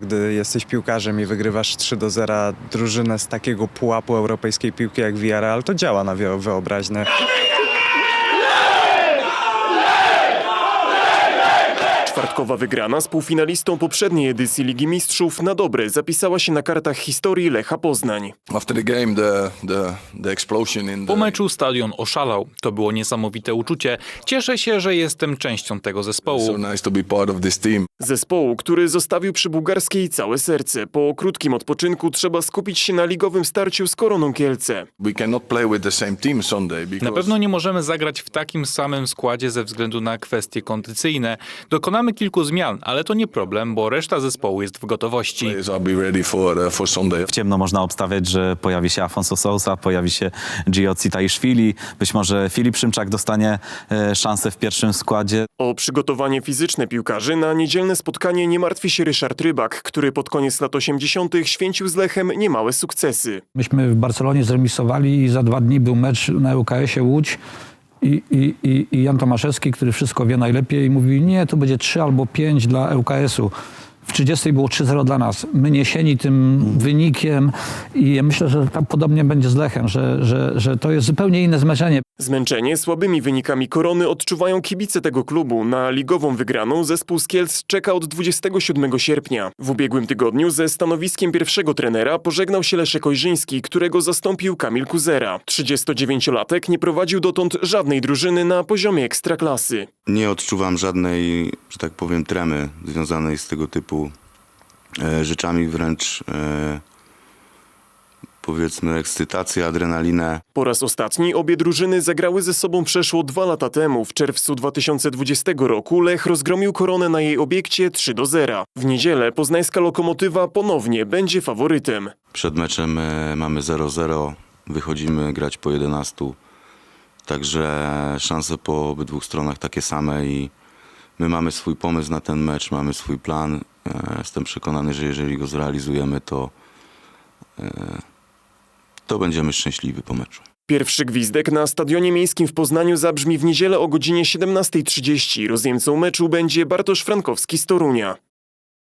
Gdy jesteś piłkarzem i wygrywasz 3 do 0 drużynę z takiego pułapu europejskiej piłki jak Villarreal, to działa na wyo- wyobraźnię. Czwartkowa wygrana z półfinalistą poprzedniej edycji Ligi Mistrzów na dobre zapisała się na kartach historii Lecha Poznań. Po meczu stadion oszalał. To było niesamowite uczucie. Cieszę się, że jestem częścią tego zespołu. Zespołu, który zostawił przy bułgarskiej całe serce. Po krótkim odpoczynku trzeba skupić się na ligowym starciu z Koroną Kielce. Na pewno nie możemy zagrać w takim samym składzie ze względu na kwestie kondycyjne. Dokonamy kilku zmian, ale to nie problem, bo reszta zespołu jest w gotowości. uh. W ciemno można obstawiać, że pojawi się Afonso Sousa, pojawi się Gio Citaiszwili, być może Filip Szymczak dostanie e, szansę w pierwszym składzie. O przygotowanie fizyczne piłkarzy na niedzielne spotkanie nie martwi się Ryszard Rybak, który pod koniec lat 80. święcił z Lechem niemałe sukcesy. Myśmy w Barcelonie zremisowali i za dwa dni był mecz na UKS-ie Łódź i, i, i, i Jan Tomaszewski, który wszystko wie najlepiej, mówi nie, to będzie 3 albo 5 dla ŁKS-u. W 30 było 3-0 dla nas. My niesieni tym wynikiem i ja myślę, że tam podobnie będzie z Lechem, że, że, że to jest zupełnie inne zmęczenie. Zmęczenie słabymi wynikami korony odczuwają kibice tego klubu. Na ligową wygraną zespół z Kielc czeka od 27 sierpnia. W ubiegłym tygodniu ze stanowiskiem pierwszego trenera pożegnał się Leszek Ojrzyński, którego zastąpił Kamil Kuzera. 39-latek nie prowadził dotąd żadnej drużyny na poziomie ekstraklasy. Nie odczuwam żadnej, że tak powiem, tremy związanej z tego typu e, rzeczami, wręcz e, powiedzmy ekscytację, adrenalinę. Po raz ostatni obie drużyny zagrały ze sobą przeszło dwa lata temu. W czerwcu 2020 roku Lech rozgromił koronę na jej obiekcie 3 do 0. W niedzielę poznańska lokomotywa ponownie będzie faworytem. Przed meczem e, mamy 0-0, wychodzimy grać po 11, także szanse po obydwu stronach takie same i my mamy swój pomysł na ten mecz, mamy swój plan. E, Jestem przekonany, że jeżeli go zrealizujemy, to, e, to będziemy szczęśliwi po meczu. Pierwszy gwizdek na Stadionie Miejskim w Poznaniu zabrzmi w niedzielę o godzinie 17.30. Rozjemcą meczu będzie Bartosz Frankowski z Torunia.